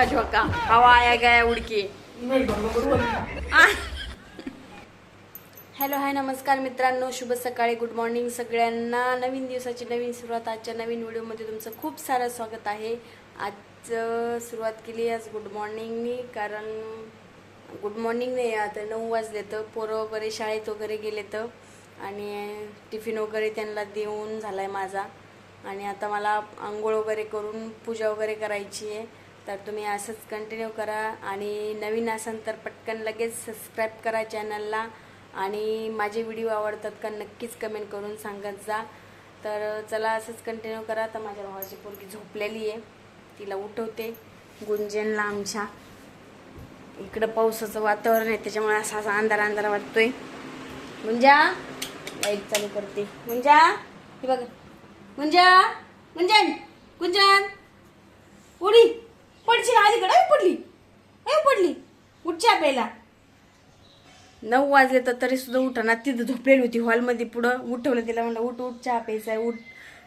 का झोका. हवा आया गया उडकी? हॅलो हाय नमस्कार मित्रांनो. शुभ सकाळी गुड मॉर्निंग सगळ्यांना. नवीन दिवसाची नवीन सुरुवात. आजच्या नवीन व्हिडिओमध्ये तुमचं खूप सारं स्वागत आहे. आज सुरुवात केली आज गुड मॉर्निंगनी कारण गुड मॉर्निंग नाही आता नऊ वाजले तर पोरं वगैरे शाळेत वगैरे गेले तर. आणि टिफिन वगैरे त्यांना देऊन झाला आहे माझा. आणि आता मला आंघोळ वगैरे करून पूजा वगैरे करायची आहे. तर तुम्ही असंच कंटिन्यू करा आणि नवीन असाल तर पटकन लगेच सबस्क्राईब करा चॅनलला आणि माझे व्हिडिओ आवडतात का नक्कीच कमेंट करून सांगत जा. तर चला असंच कंटिन्यू करा. तर माझ्या भावाची पोरगी झोपलेली आहे. तिला उठवते. गुंजनला आमच्या. इकडं पावसाचं वातावरण आहे. त्याच्यामुळे असा असा अंधार अंधार वाटतोय. गुंजा लाइट चालू करते. गुंजा हे बघ. गुंजा गुंजन! गुंजन उडी पडची ना अलीकडे पडली ए पडली उठच्या नऊ वाजले तर तरी सुद्धा उठाना. तिथं झोपलेली होती हॉलमध्ये पुढं. उठवलं तिला म्हणलं उठ उठ चहा प्यायचा आहे उठ.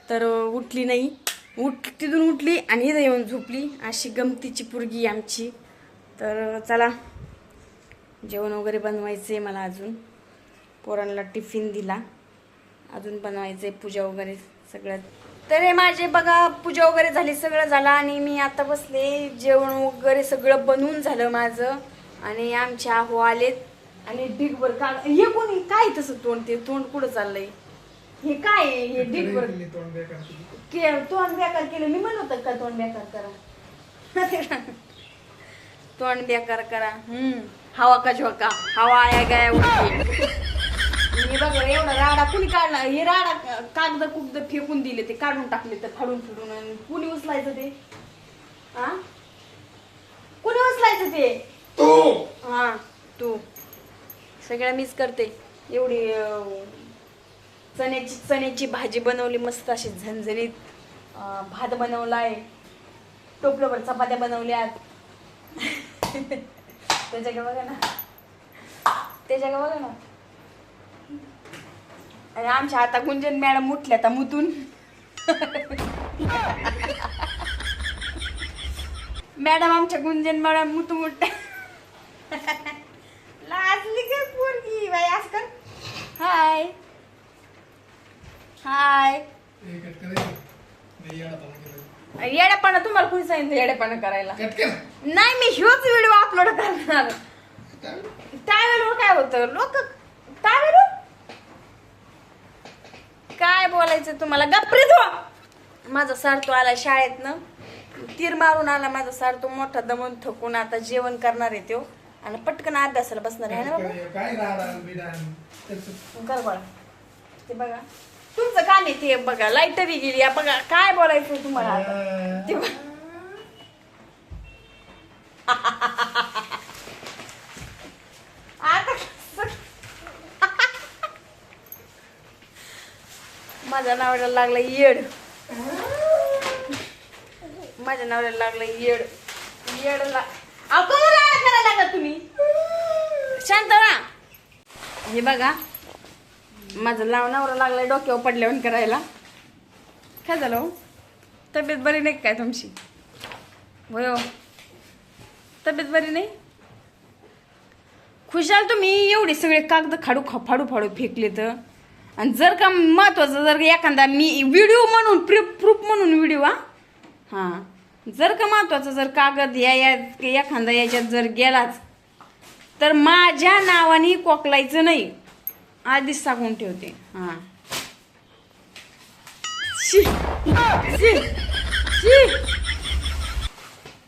तर उठली नाही. उठ तिथून उठली आणि इथं येऊन झोपली. अशी गमतीची पुरगी आमची. तर चला. जेवण वगैरे बनवायचं आहे मला अजून. पोरांना टिफिन दिला. अजून बनवायचं आहे पूजा वगैरे सगळ्यात तर हे माझे बघा पूजा वगैरे झाली सगळं झालं आणि मी आता बसले. जेवण वगैरे सगळं बनवून झालं माझं. आणि आमचे आहो आलेत. आणि ढीगभर का हे कोणी काय तसं तोंड ते? तोंड कुठं चाललंय? हे काय आहे? हे ढीगभर के तोंड बेकार केलं. मी म्हणत होतं का तोंड बेकार करा? तोंड बेकार करा. हम्म. हवा का झोका? हवा आया गया हे बघा एवढा राडा कुणी काढला? हे राडा कागद कुगद फेकून दिले ते काढून टाकले तर फाडून फिडून. आणि कुणी उचलायचं ते? हा कुणी उचलायचं ते? हा तू. सगळं मीच करते. एवढी अं, चण्याची चण्याची भाजी बनवली मस्त अशी झणझणीत. अं, भात बनवलाय. टोपल्यावर चपात्या बनवल्यात. त्याच्याकडे बघा ना. त्याच्या का बघा ना. आणि आमच्या आता गुंजन मॅडम उठल्या आता मुतून. मॅडम आमच्या गुंजन मॅडम मुतून उठल्या लाजली का पोरगी बाई आज कर हाय हाय येड्यापणा तुम्हाला कोणी सांगितलं येड्यापणा करायला? नाही मी ह्योच व्हिडिओ अपलोड करणार. त्यावेळेवर काय होतं लोक त्यावेळेवर काय बोलायचं तुम्हाला? गप्रीत हो माझा सारतो आला शाळेतनं. तीर मारून आला माझा सारतो मोठा दमून थकून आता जेवण करणार आहे तो. आणि पटकन अभ्यासाला बसणार आहे ना बाबा? काय राहणार कर बाळा ते बघा. तुमचं काम आहे ते बघा. लाइट बी गेली. या बघा काय बोलायचं तुम्हाला आता? ते बघा. आता कसं- माझ्या नावाला लागलं येड. माझ्या नावाला लागलं येड. येडला राडा तुम्ही? शांत राहा हे बघा माझं लाव नवरा लागलाय डोक्यावर पडल्यावर करायला. काय झालं हो? तब्येत बरी नाही काय तुमची? वय हो. तब्येत बरी नाही? खुशाल तुम्ही एवढे सगळे कागद खाडू खा फाडू फाडू फेकले तर आणि जर का महत्वाचं जर का एखादा मी व्हिडिओ म्हणून प्रूफ म्हणून व्हिडिओ हा हां. जर का महत्वाचं जर कागद या या एखादा याच्यात जर गेलाच तर माझ्या नावाने कोकलायचं नाही. आधीच सांगून ठेवते. हां.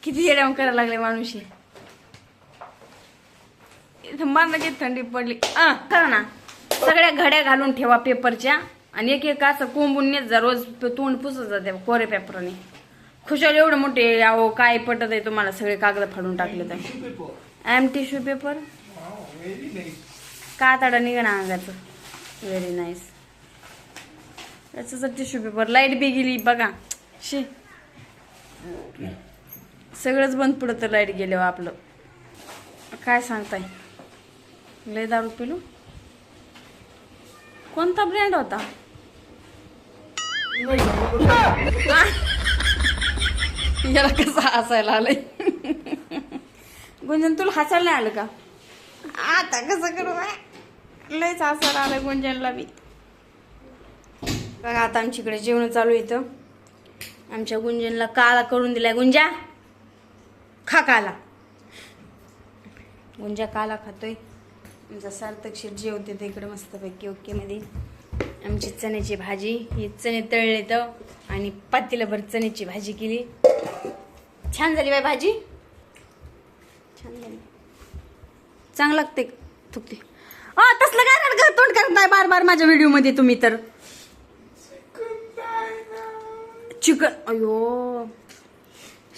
किती येड्यावर करायला लागले मला किती थंडी पडली. करा ना. सगळ्या घड्या घालून ठेवा पेपरच्या. आणि एक एक असं कोंबून नेत जा रोज तोंड पुसत जाते कोरे पेपराने. खुशाल एवढं मोठे अहो काय पटत आहे तुम्हाला? सगळे कागद फाडून टाकले तर एम टिश्यू पेपर कातडा निघणं अंगाचं? व्हेरी नाईस याचं टिश्यू पेपर लाइट बी गेली बघा. शी. सगळंच बंद पडतं लाइट गेल्यावर आपलं. काय सांगताय? लय दारू पिलू. कोणता ब्रँड होता? याला कसं हसायला आलंय? गुंजन तुला हसायला नाही आलं का? आता कसं करू बाय? लयच हसायला आलं गुंजनला बी. बघा आता आमच्याकडे जेवण चालू येतं आमच्या गुंजनला काला करून दिलाय. गुंजा खा काला गुंजा काला खातोय. आमचा सार्थक शेट जेवते ते इकडे मस्तपैकी ओके मध्ये. आमची चण्याची भाजी ही चणे तळले तर आणि पातेल्याभर चण्याची भाजी केली. छान झाली बाय भाजी. छान झाली. चांगलं लागते थुकते अ तसलं काय रडगं तोंड करताय बार बार माझ्या व्हिडिओमध्ये तुम्ही तर. चिकन अयो.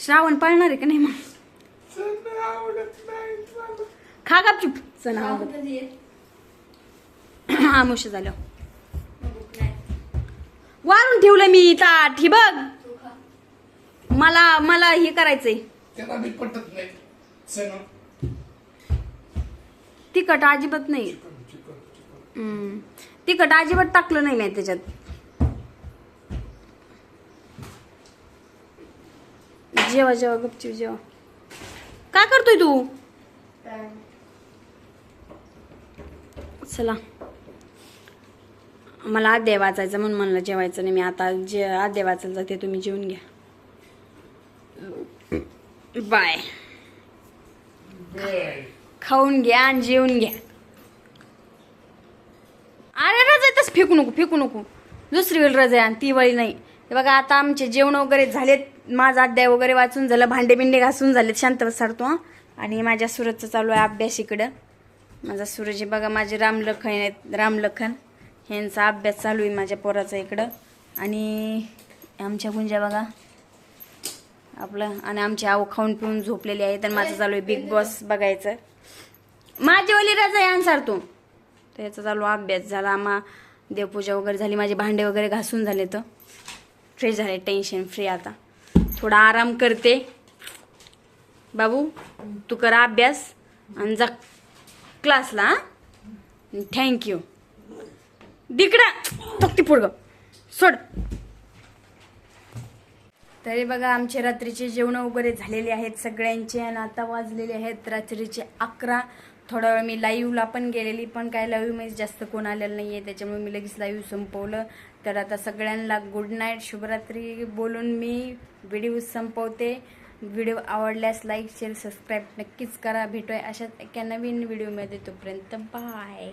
श्रावण पाळणार आहे का नाही मग? नाही. खा का चुप आवडत आमुष झालं वारून ठेवलं मी ताट ही बघ. मला मला हे करायचंय. त्याला मी पटत नाही. चण तिखट अजिबात नाही. हम्म. तिखट अजिबात टाकलं नाही मी त्याच्यात. जेवा जेवा गपचूप जेवा. काय करतोय तू? चला. मला आद्या वाचायचं म्हणून म्हणलं जेवायचं नाही मी. आता जे आद्या वाचायला जाते तुम्ही जेवून घ्या. बाय. खाऊन घ्या आणि जेवून घ्या. अरे रजा तस फेकू नको फेकू नको. दुसरी वेळ रजा आणि ती वळी नाही. हे बघा आता आमचे जेवण वगैरे झालेत. माझा अध्याय वगैरे वाचून झालं भांडे बिंडे घासून झालेत. शांत बसारतो हं. आणि माझ्या सूरजचं चालू आहे अभ्यास इकडं. माझा सूरज हे बघा माझे रामलखन आहेत. रामलखन ह्यांचा अभ्यास चालू आहे माझ्या पोराचा इकडं. आणि आमच्या गुंजा बघा. आपलं. आणि आमची आव खाऊन पिऊन झोपलेली आहे. तर माझं चालू आहे बिग बॉस बघायचं. माझी ओली रजा आहे तू. तू याचा चालू अभ्यास झाला. आम्हा देवपूजा वगैरे झाली. माझे भांडे वगैरे घासून झाले तर. फ्री झाले. टेन्शन फ्री आता. थोडा आराम करते. बाबू तू कर अभ्यास आणि जा क्लासला थँक्यू दिकडा. फक्त पुढं सोड. तरी बघा आमचे रात्रीचे जेवण वगैरे झालेले आहेत सगळ्यांचे आणि आता वाजलेले आहेत रात्रीचे अकरा. थोडा वेळ मी लाईव्हला पण गेलेली पण काय लाईव्हमध्ये जास्त कोण आलेलं नाही आहे त्याच्यामुळे मी लगेच लाईव्ह संपवलं. तर आता सगळ्यांना गुड नाईट शुभरात्री बोलून मी व्हिडिओ संपवते. व्हिडिओ आवडल्यास लाईक शेअर सबस्क्राईब नक्कीच करा. भेटूया अशाच एका नवीन व्हिडिओमध्ये तोपर्यंत बाय